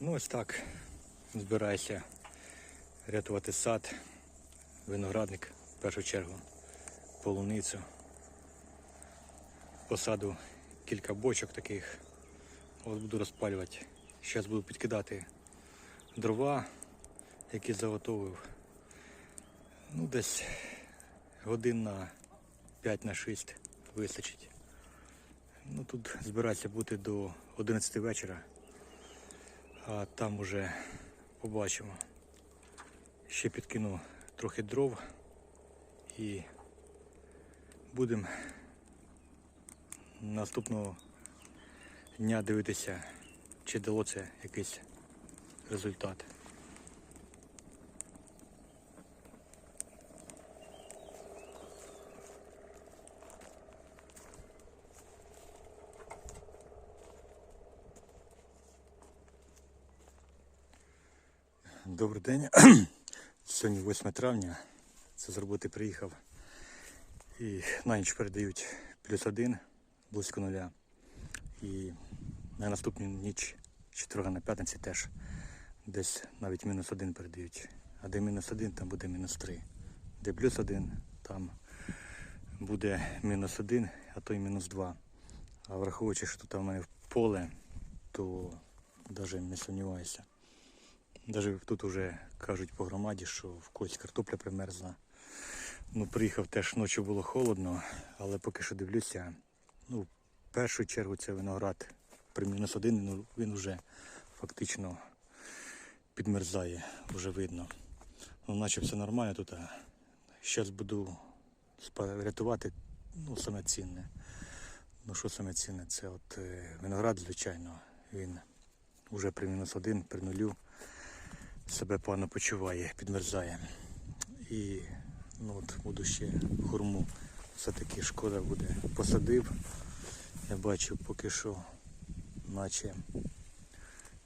Ну ось так збираюся рятувати сад, виноградник в першу чергу, полуницю. Посаду кілька бочок таких. От буду розпалювати. Зараз буду підкидати дрова, які заготовив. Ну, десь годин на 5 на 6 вистачить. Ну, тут збираюся бути до 11 вечора, а там уже побачимо. Ще підкину трохи дров і будемо наступного дня дивитися, чи дало це якийсь результат. Добрий день. Сьогодні 8 травня. Це з роботи приїхав. І на ніч передають плюс один, близько нуля. І на наступну ніч, четверга на п'ятниці теж десь навіть мінус один передають. А де мінус один, там буде мінус три. Де плюс один, там буде мінус один, а то й мінус два. А враховуючи, що тут в мене поле, то навіть не сумніваюся. Навіть тут вже кажуть по громаді, що в когось картопля примерзла. Ну, приїхав теж ночі було холодно, але поки що дивлюся, ну, в першу чергу це виноград при мінус один, ну, він вже фактично підмерзає, вже видно. Ну, наче все нормально тут. Зараз буду рятувати ну, саме цінне. Ну що саме цінне? Це от е, виноград, звичайно, він вже при мінус один, при нулю себе погано почуває, підмерзає. І ну, от буду ще хурму. Все-таки шкода буде. Посадив. Я бачив поки що, наче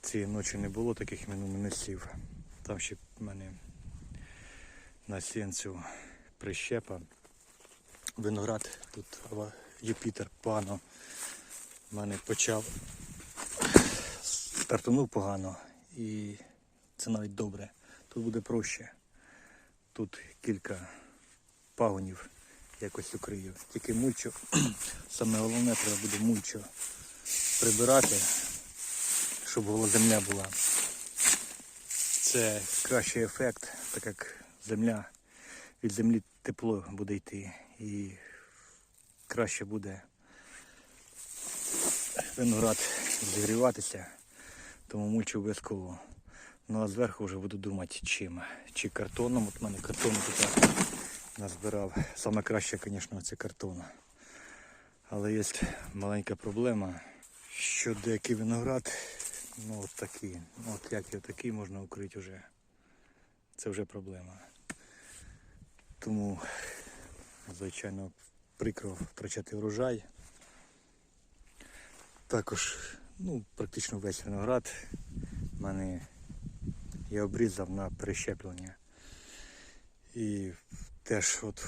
цієї ночі не було таких міну- мінусів. Там ще в мене на сінцю прищепа. Виноград тут Юпітер погано в мене почав стартанув погано і це навіть добре. Тут буде проще. Тут кілька пагонів якось укрию. Тільки мульчо, саме головне треба буде мульчо прибирати, щоб гола земля була. Це кращий ефект, так як земля від землі тепло буде йти і краще буде виноград зігріватися, тому мульчу обов'язково. Ну а зверху вже буду думати чим. Чи картоном, от мене картон тут назбирав. Саме краще, звісно, це картон. Але є маленька проблема, що деякий виноград, ну от такий, ну, от як його такий можна укрити вже. Це вже проблема. Тому, звичайно, прикро втрачати врожай. Також, ну, практично весь виноград в мене я обрізав на перещеплення. І теж от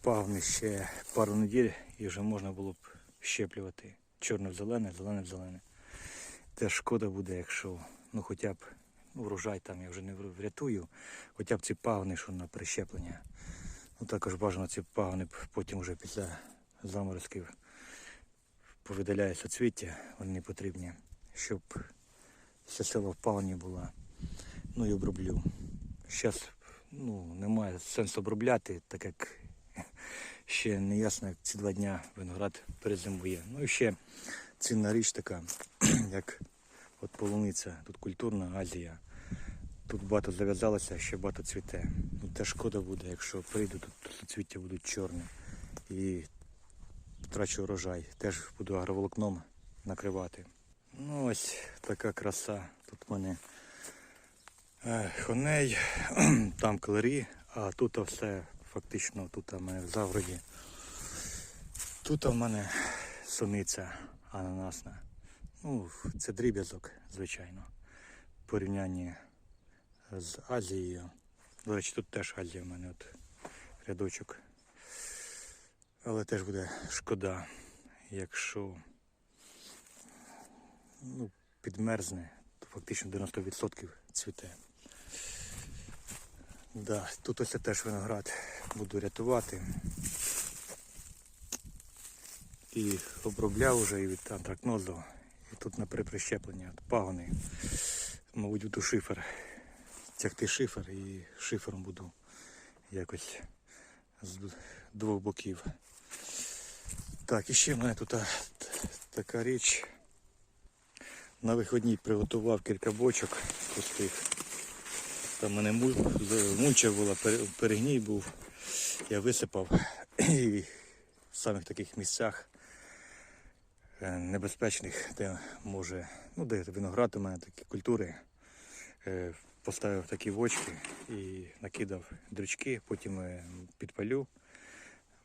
пагни ще пару неділь і вже можна було б щеплювати. Чорне зелене, зелене в зелене. Теж шкода буде, якщо ну хоча б ну, врожай там я вже не врятую, хоча б ці пагони, що на прищеплення. Ну також бажано ці пагони потім вже після заморозків повидаляє соцвіття, вони потрібні, щоб вся сила в пагоні була. Ну і оброблю. Зараз ну, немає сенсу обробляти, так як ще не ясно, як ці два дня виноград перезимує. Ну і ще цінна річ така, як от полуниця, тут культурна Азія. Тут багато зав'язалося, ще багато цвіте. Ну, теж шкода буде, якщо прийду, тут суцвіття будуть чорні. І втрачу урожай. Теж буду агроволокном накривати. Ну ось така краса. Тут в мене хоней, там клері, а тут все фактично тут мене в загороді. Тут в мене суниця ананасна. Ну, це дріб'язок, звичайно. В порівнянні з Азією. До речі, тут теж Азія в мене от рядочок. Але теж буде шкода, якщо ну, підмерзне, то фактично 90% цвіте. Да, тут ось теж виноград буду рятувати. І обробляв вже і від антракнозу. І тут на прищеплення пагони. Мабуть, буду шифер. Тягти шифер і шифером буду якось з двох боків. Так, і ще в мене тут така річ. На виходній приготував кілька бочок пустих. Там мене муль- мульча була, перегній був. Я висипав і в самих таких місцях е, небезпечних, де може, ну де виноград у мене такі культури. е, Поставив такі вочки і накидав дрючки, потім е, підпалю.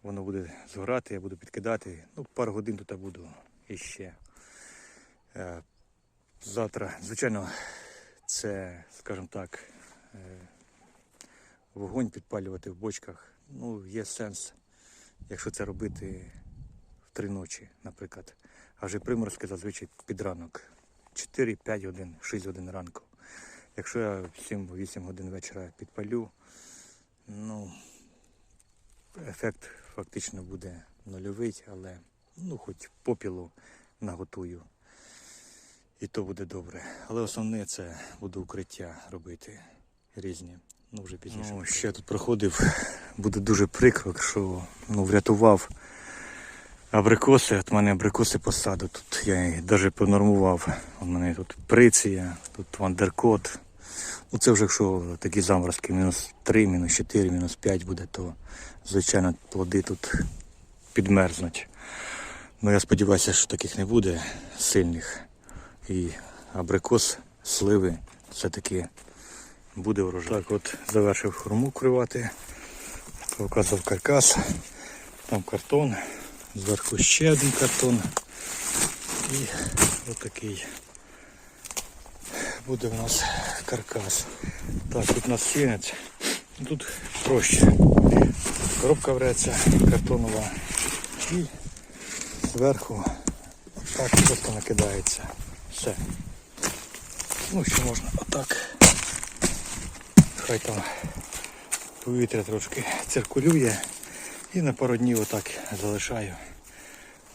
Воно буде згорати, я буду підкидати. Ну, пару годин тут буду іще. Завтра, звичайно, це, скажімо так, вогонь підпалювати в бочках. Ну, є сенс, якщо це робити в три ночі, наприклад. А вже приморозки зазвичай під ранок. 4-5 годин, 6 годин ранку. Якщо я 7-8 годин вечора підпалю, ну, ефект фактично буде нульовий, але ну, хоч попілу наготую. І то буде добре. Але основне це буду укриття робити різні. Ну, вже пізніше. Ну, ще тут проходив, буде дуже прикро, що ну, врятував абрикоси. От мене абрикоси посаду. Тут я їх навіть понормував. У мене тут приція, тут вандеркот. Ну це вже якщо такі заморозки, мінус 3, мінус 4, мінус 5 буде, то звичайно плоди тут підмерзнуть. Ну я сподіваюся, що таких не буде сильних. І абрикос, сливи все-таки буде урожай. Так, от завершив хурму кривати, показав каркас, там картон, зверху ще один картон. І отакий буде в нас каркас. Так, тут у нас сінець. Тут проще. Коробка вреться картонова і зверху так просто накидається. Все. Ну ще можна отак. Хай там повітря трошки циркулює і на пару днів отак залишаю.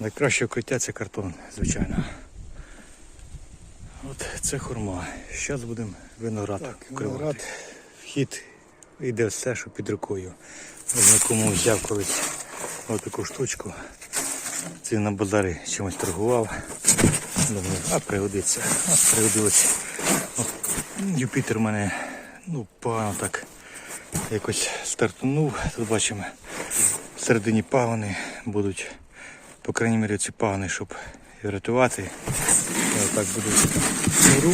Найкраще укриття це картон, звичайно. От це хурма. Зараз будемо виноград так, виноград. Вхід йде все, що під рукою. Знакому взяв колись отаку штучку. Це на базарі чимось торгував. Думаю, а пригодиться. А пригодилось. От, Юпітер мене ну, погано так якось стартанув. Тут бачимо всередині пагони будуть, по крайній мірі, ці пагони, щоб врятувати. Я отак буду беру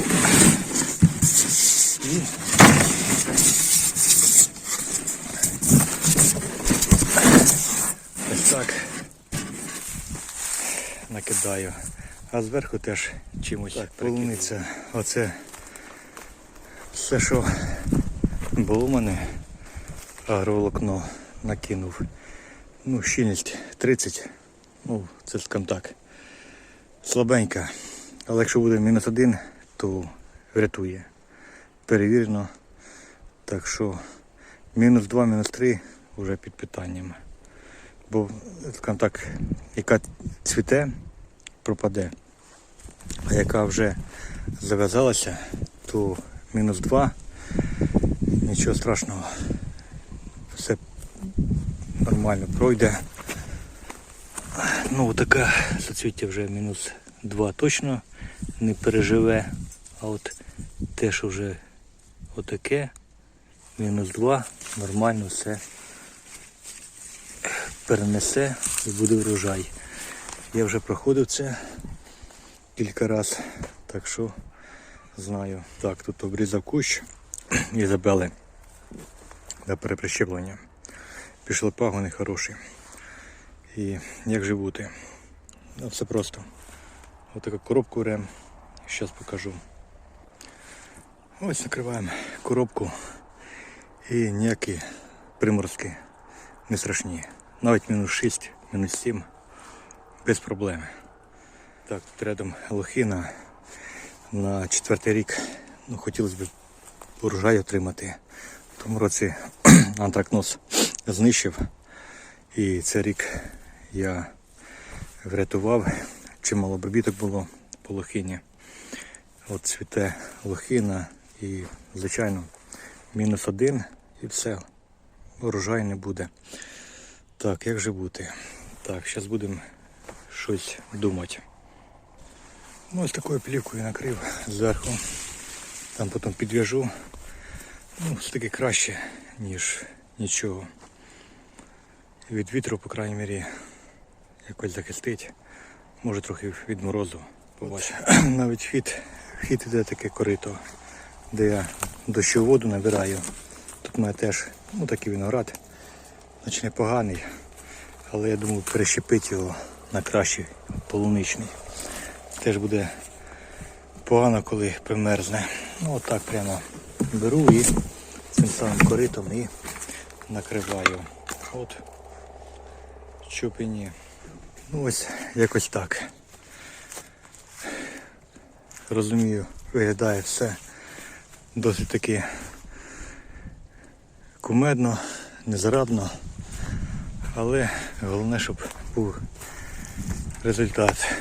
і ось так накидаю. А зверху теж чимось так, полуниця. Оце все, що було в мене, агроволокно накинув. Ну, щільність 30. Ну, це скажімо так. Слабенька. Але якщо буде мінус один, то врятує. Перевірено. Так що мінус 2, мінус 3 вже під питанням. Бо, скажімо так, яка цвіте, пропаде. А яка вже зав'язалася, то мінус 2, нічого страшного. Все нормально пройде. Ну така соцвіття вже мінус 2 точно не переживе. А от те, що вже отаке, мінус 2, нормально все перенесе і буде врожай. Я вже проходив це кілька разів, так що знаю. Так, тут обрізав кущ Ізабели для переприщеплення. Пішли пагони хороші. І як же бути? Ну, все просто. Ось таку коробку рем. Зараз покажу. Ось накриваємо коробку і ніякі приморозки не страшні. Навіть мінус 6, мінус 7 без проблем. Так, тут рядом лохина. На четвертий рік ну, хотілося б урожай отримати. В тому році антракноз знищив. І цей рік я врятував. Чимало обробіток було по лохині. От цвіте лохина і, звичайно, мінус один і все. Урожай не буде. Так, як же бути? Так, зараз будемо щось думати. Ну, ось такою плівкою накрив зверху. Там потім підв'яжу. Ну, все-таки краще, ніж нічого. Від вітру, по крайній мірі, якось захистить. Може трохи від морозу побачимо. Навіть вхід, вхід іде таке корито, де я дощову воду набираю. Тут мене теж ну, такий виноград, хоч непоганий, але я думаю перещепити його на кращий полуничний. Теж буде погано, коли примерзне. Ну отак прямо беру і цим самим коритом і накриваю. От чупині. Ну ось якось так. Розумію, виглядає все досить таки кумедно, незарадно. Але головне, щоб був результат.